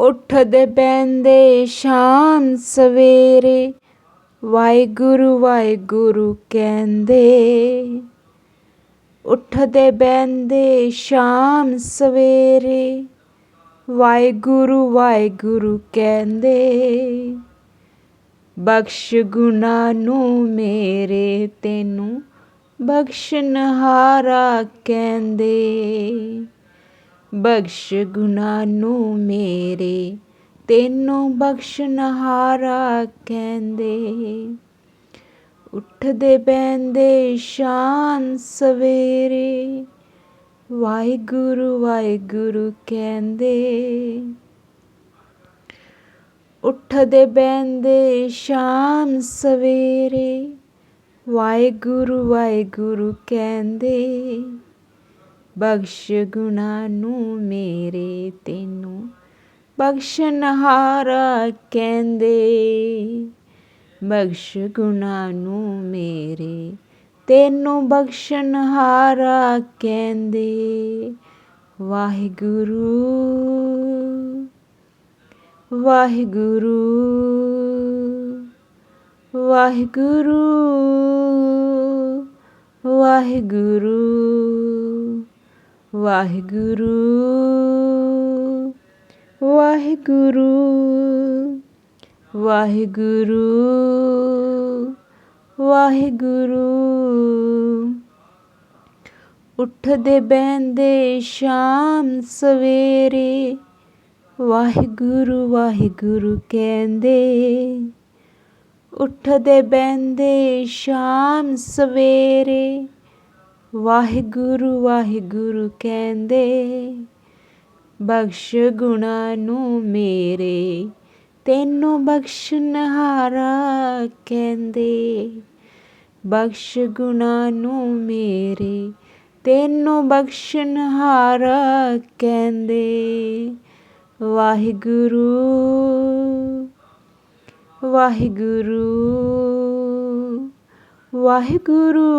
ਉੱਠਦੇ ਬਹਿੰਦੇ ਸ਼ਾਮ ਸਵੇਰੇ। ਵਾਹਿਗੁਰੂ ਵਾਹਿਗੁਰੂ ਕਹਿੰਦੇ, ਉੱਠਦੇ ਬਹਿੰਦੇ ਸ਼ਾਮ ਸਵੇਰੇ। ਵਾਹਿਗੁਰੂ ਵਾਹਿਗੁਰੂ ਕਹਿੰਦੇ, ਬਖਸ਼ ਗੁਨਾਹ ਨੂੰ ਮੇਰੇ ਤੈਨੂੰ ਬਖਸ਼ਨਹਾਰਾ ਕਹਿੰਦੇ। ਬਖਸ਼ ਗੁਨਾਹ ਨੂੰ ਮੇਰੇ, ਤੈਨੂੰ ਬਖਸ਼ਨਹਾਰਾ ਕਹਿੰਦੇ। ਉੱਠਦੇ ਬਹਿੰਦੇ ਸ਼ਾਨ ਸਵੇਰੇ, ਵਾਹਿਗੁਰੂ ਵਾਹਿਗੁਰੂ ਕਹਿੰਦੇ। ਉੱਠਦੇ ਬਹਿੰਦੇ ਸ਼ਾਮ ਸਵੇਰੇ, ਵਾਹਿਗੁਰੂ ਵਾਹਿਗੁਰੂ ਕਹਿੰਦੇ। ਬਖਸ਼ ਗੁਨਾਹ ਨੂੰ ਮੇਰੇ ਤੈਨੂੰ। ਬਖਸ਼ਨਹਾਰਾ ਕਹਿੰਦੇ, ਬਖਸ਼ ਗੁਨਾਹ ਨੂੰ ਮੇਰੇ ਤੈਨੂੰ। ਬਖਸ਼ਨਹਾਰਾ ਕਹਿੰਦੇ, ਵਾਹਿਗੁਰੂ ਵਾਹਿਗੁਰੂ ਵਾਹਿਗੁਰੂ ਵਾਹਿਗੁਰੂ। ਵਾਹਿਗੁਰੂ ਵਾਹਿਗੁਰੂ ਵਾਹਿਗੁਰੂ ਵਾਹਿਗੁਰੂ। ਉੱਠਦੇ ਬਹਿੰਦੇ ਸ਼ਾਮ ਸਵੇਰੇ, ਵਾਹਿਗੁਰੂ ਵਾਹਿਗੁਰੂ ਕਹਿੰਦੇ। ਉੱਠਦੇ ਬਹਿੰਦੇ ਸ਼ਾਮ ਸਵੇਰੇ ਵਾਹਿਗੁਰੂ ਵਾਹਿਗੁਰੂ ਕਹਿੰਦੇ, ਬਖਸ਼ ਗੁਨਾਹ ਨੂੰ ਮੇਰੇ, ਤੈਨੂੰ ਬਖਸ਼ਨਹਾਰਾ ਕਹਿੰਦੇ। ਬਖਸ਼ ਗੁਨਾਹ ਨੂੰ ਮੇਰੇ, ਤੈਨੂੰ ਬਖਸ਼ਨਹਾਰਾ ਕਹਿੰਦੇ। ਵਾਹਿਗੁਰੂ ਵਾਹਿਗੁਰੂ ਵਾਹਿਗੁਰੂ।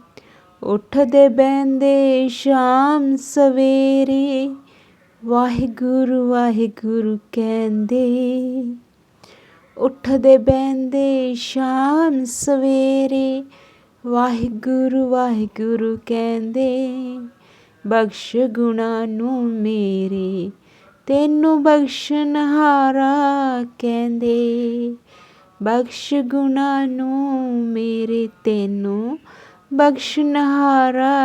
ਉੱਠਦੇ ਬਹਿੰਦੇ ਸ਼ਾਮ ਸਵੇਰੇ, ਵਾਹਿਗੁਰੂ ਵਾਹਿਗੁਰੂ ਕਹਿੰਦੇ। ਉੱਠਦੇ ਬਹਿੰਦੇ ਸ਼ਾਮ ਸਵੇਰੇ, ਵਾਹਿਗੁਰੂ ਵਾਹਿਗੁਰੂ ਕਹਿੰਦੇ, ਬਖਸ਼ ਗੁਨਾਹ ਨੂੰ ਮੇਰੇ, ਤੈਨੂੰ ਬਖਸ਼ਨਹਾਰਾ ਕਹਿੰਦੇ। ਬਖਸ਼ ਗੁਨਾਹ ਨੂੰ ਮੇਰੇ, ਤੈਨੂੰ बख्शनहारा